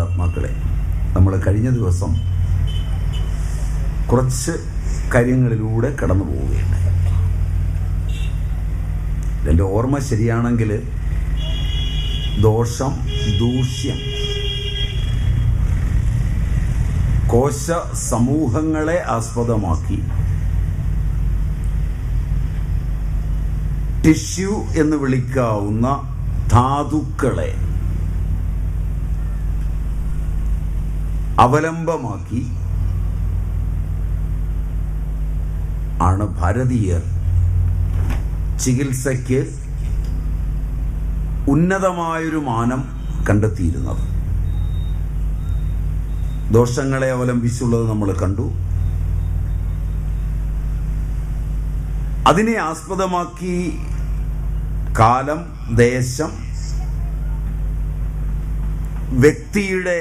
പരിശുദ്ധാത്മാക്കളെ നമ്മൾ കഴിഞ്ഞ ദിവസം കുറച്ച് കാര്യങ്ങളിലൂടെ കടന്നു പോവുകയാണ്. എന്റെ ഓർമ്മ ശരിയാണെങ്കിൽ ദോഷം ദൂഷ്യം കോശ സമൂഹങ്ങളെ ആസ്പദമാക്കി ടിഷ്യൂ എന്ന് വിളിക്കാവുന്ന ധാതുക്കളെ അവലംബമാക്കി ആണ് ഭാരതീയർ ചികിത്സയ്ക്ക് ഉന്നതമായൊരു മാനം കണ്ടെത്തിയിരുന്നത്. ദോഷങ്ങളെ അവലംബിച്ചുള്ളത് നമ്മൾ കണ്ടു. അതിനെ ആസ്പദമാക്കി കാലം ദേശം വ്യക്തിയുടെ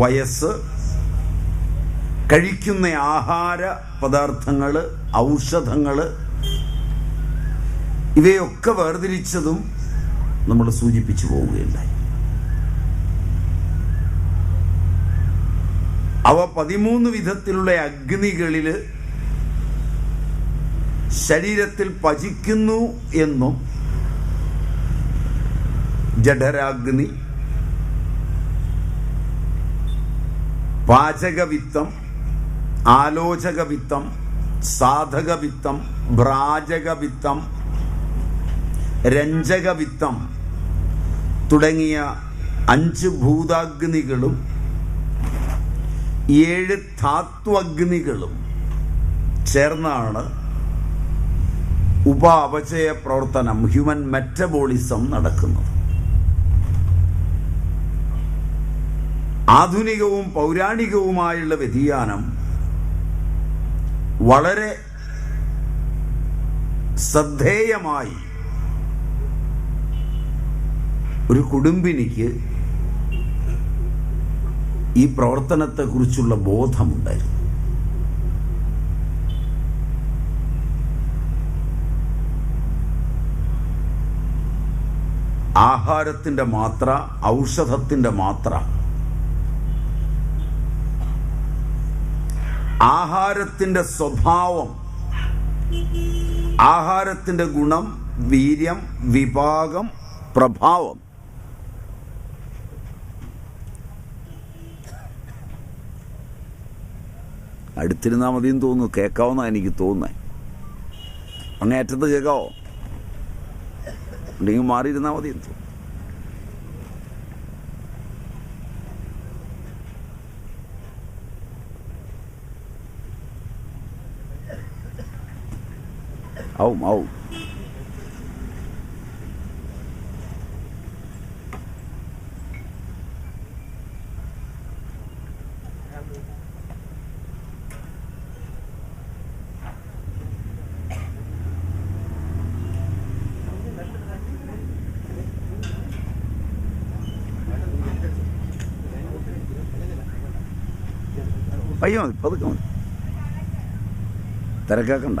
വയസ്സ് കഴിക്കുന്ന ആഹാര പദാർത്ഥങ്ങൾ ഔഷധങ്ങൾ ഇവയൊക്കെ വേർതിരിച്ചതും നമ്മൾ സൂചിപ്പിച്ചു പോവുകയുണ്ടായി. അവ പതിമൂന്ന് വിധത്തിലുള്ള അഗ്നികളിൽ ശരീരത്തിൽ പചിക്കുന്നു എന്നും ജഠരാഗ്നി പാചകവിത്തം ആലോചകവിത്തം സാധകവിത്തം ഭ്രാജകവിത്തം രഞ്ജകവിത്തം തുടങ്ങിയ അഞ്ച് ഭൂതാഗ്നികളും ഏഴ് ധാത്വഗ്നികളും ചേർന്നാണ് ഉപ അപചയ പ്രവർത്തനം ഹ്യൂമൻ മെറ്റബോളിസം നടക്കുന്നത്. ആധുനികവും പൗരാണികവുമായുള്ള വ്യതിയാനം വളരെ ശ്രദ്ധേയമായി ഒരു കുടുംബിനിക്ക് ഈ പ്രവർത്തനത്തെക്കുറിച്ചുള്ള ബോധമുണ്ടായിരുന്നു. ആഹാരത്തിന്റെ മാത്ര ഔഷധത്തിന്റെ മാത്ര ആഹാരത്തിന്റെ സ്വഭാവം ആഹാരത്തിന്റെ ഗുണം വീര്യം വിഭാഗം പ്രഭാവം. അടുത്തിരുന്നാൽ മതിയെന്ന് തോന്നുന്നു. കേൾക്കാവുന്ന എനിക്ക് തോന്നുന്നത് അങ്ങേറ്റത്ത് കേൾക്കാവോ അല്ലെങ്കിൽ മാറിയിരുന്നാൽ മതിയെന്ന് തോന്നുന്നു. ആവും ആവും പയ്യ മതി പതുക്കെ മതി തിരക്കാക്കണ്ട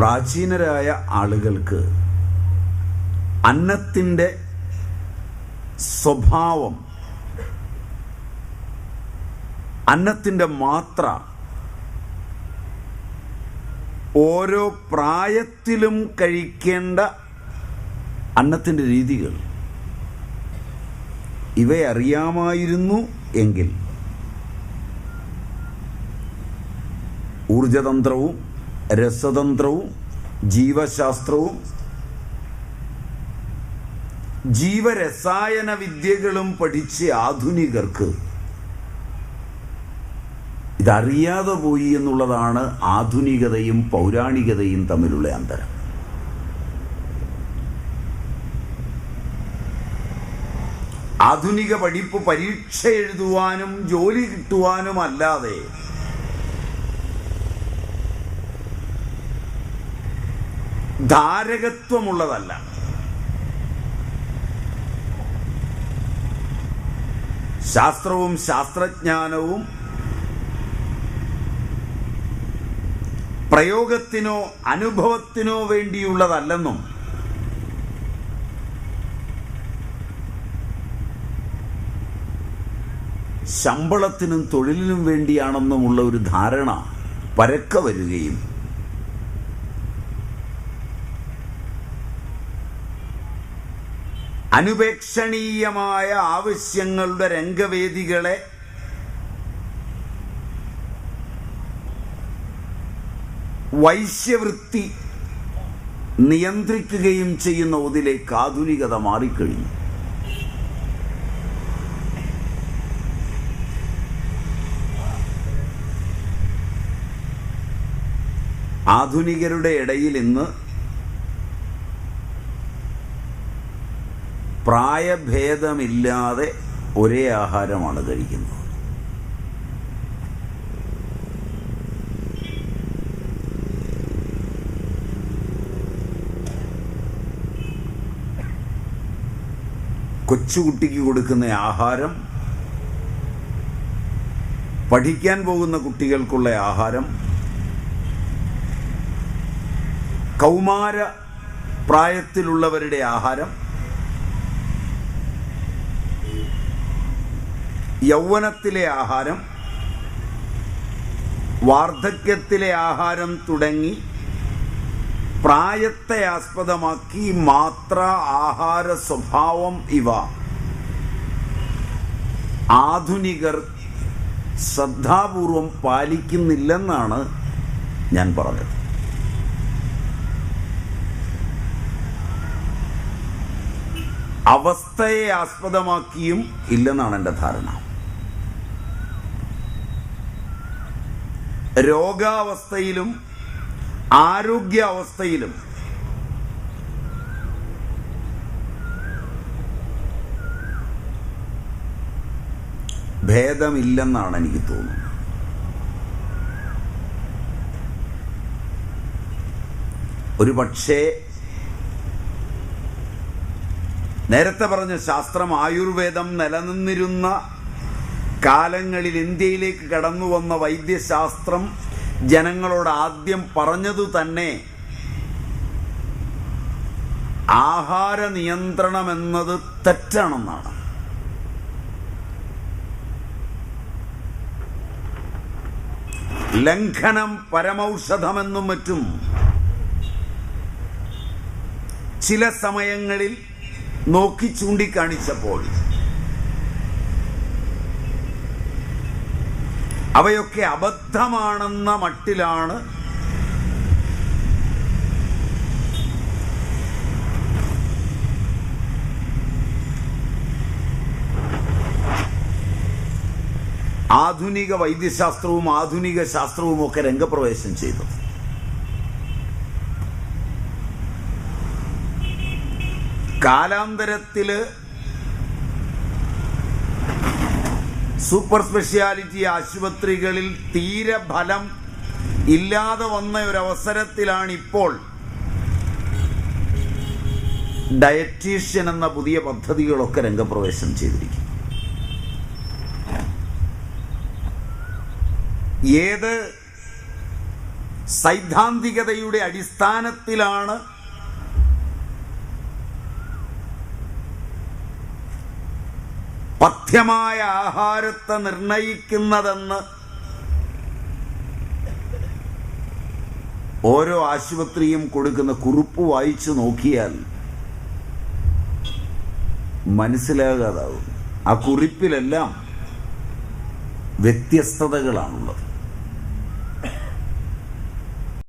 പ്രാചീനരായ ആളുകൾക്ക് അന്നത്തിന്റെ സ്വഭാവം അന്നത്തിന്റെ മാത്ര ഓരോ പ്രായത്തിലും കഴിക്കേണ്ട അന്നത്തിന്റെ രീതികൾ. ഇവയറിയാമായിരുന്നു എങ്കിൽ ഊർജതന്ത്രവും രസതന്ത്രവും ജീവശാസ്ത്രവും ജീവരസായന വിദ്യകളും പഠിച്ച് ആധുനികർക്ക് ഇതറിയാതെ പോയി എന്നുള്ളതാണ് ആധുനികതയും പൗരാണികതയും തമ്മിലുള്ള അന്തരം. ആധുനിക പഠിപ്പ് പരീക്ഷ എഴുതുവാനും ജോലി കിട്ടുവാനും അല്ലാതെ ധാരകത്വമുള്ളതല്ല. ശാസ്ത്രവും ശാസ്ത്രജ്ഞാനവും പ്രയോഗത്തിനോ അനുഭവത്തിനോ വേണ്ടിയുള്ളതല്ലെന്നും ശമ്പളത്തിനും തൊഴിലിനും വേണ്ടിയാണെന്നുമുള്ള ഒരു ധാരണ പരക്ക വരികയും അനുപേക്ഷണീയമായ ആവശ്യങ്ങളുടെ രംഗവേദികളെ വൈശ്യവൃത്തി നിയന്ത്രിക്കുകയും ചെയ്യുന്ന ഒതിലേക്ക് ആധുനികത മാറിക്കഴിഞ്ഞു. ആധുനികരുടെ ഇടയിൽ ഇന്ന് പ്രായഭേദമില്ലാതെ ഒരേ ആഹാരമാണ് കഴിക്കുന്നത്. കൊച്ചുകുട്ടിക്ക് കൊടുക്കുന്ന ആഹാരം പഠിക്കാൻ പോകുന്ന കുട്ടികൾക്കുള്ള ആഹാരം കൗമാര പ്രായത്തിലുള്ളവരുടെ ആഹാരം യൗവനത്തിലെ ആഹാരം വാർദ്ധക്യത്തിലെ ആഹാരം തുടങ്ങി പ്രായത്തെ ആസ്പദമാക്കി മാത്ര ആഹാര സ്വഭാവം ഇവ. ആധുനികർ ശ്രദ്ധാപൂർവം പാലിക്കുന്നില്ലെന്നാണ് ഞാൻ പറഞ്ഞത്. അവസ്ഥയെ ആസ്പദമാക്കിയും ഇല്ലെന്നാണ് എന്റെ ധാരണ. രോഗാവസ്ഥയിലും ആരോഗ്യാവസ്ഥയിലും. ഭേദമില്ലെന്നാണ് എനിക്ക് തോന്നുന്നത്. ഒരു പക്ഷേ നേരത്തെ പറഞ്ഞ ശാസ്ത്രം ആയുർവേദം നിലനിന്നിരുന്ന കാലങ്ങളിൽ ഇന്ത്യയിലേക്ക് കടന്നു വന്ന വൈദ്യശാസ്ത്രം ജനങ്ങളോട് ആദ്യം പറഞ്ഞതു തന്നെ ആഹാര നിയന്ത്രണം എന്നത് തെറ്റാണെന്നാണ്. ലംഘനം പരമൌഷധമെന്നും മറ്റും ചില സമയങ്ങളിൽ നോക്കി ചൂണ്ടിക്കാണിച്ചപ്പോൾ അവയൊക്കെ അബദ്ധമാണെന്ന മട്ടിലാണ് ആധുനിക വൈദ്യശാസ്ത്രവും ആധുനിക ശാസ്ത്രവും ഒക്കെ രംഗപ്രവേശം ചെയ്തു. കാലാന്തരത്തിൽ സൂപ്പർ സ്പെഷ്യാലിറ്റി ആശുപത്രികളിൽ തീരെ ഫലം ഇല്ലാതെ വന്ന ഒരവസരത്തിലാണ് ഇപ്പോൾ ഡയറ്റീഷ്യൻ എന്ന പുതിയ പദ്ധതികളൊക്കെ രംഗപ്രവേശം ചെയ്തിരിക്കുന്നത്. ഏത് സൈദ്ധാന്തികതയുടെ അടിസ്ഥാനത്തിലാണ് പഥ്യമായ ആഹാരത്തെ നിർണയിക്കുന്നതെന്ന് ഓരോ ആശുപത്രിയും കൊടുക്കുന്ന കുറിപ്പ് വായിച്ചു നോക്കിയാൽ മനസ്സിലാകാതാവും. ആ കുറിപ്പിലെല്ലാം വ്യത്യസ്തതകളാണുള്ളത്.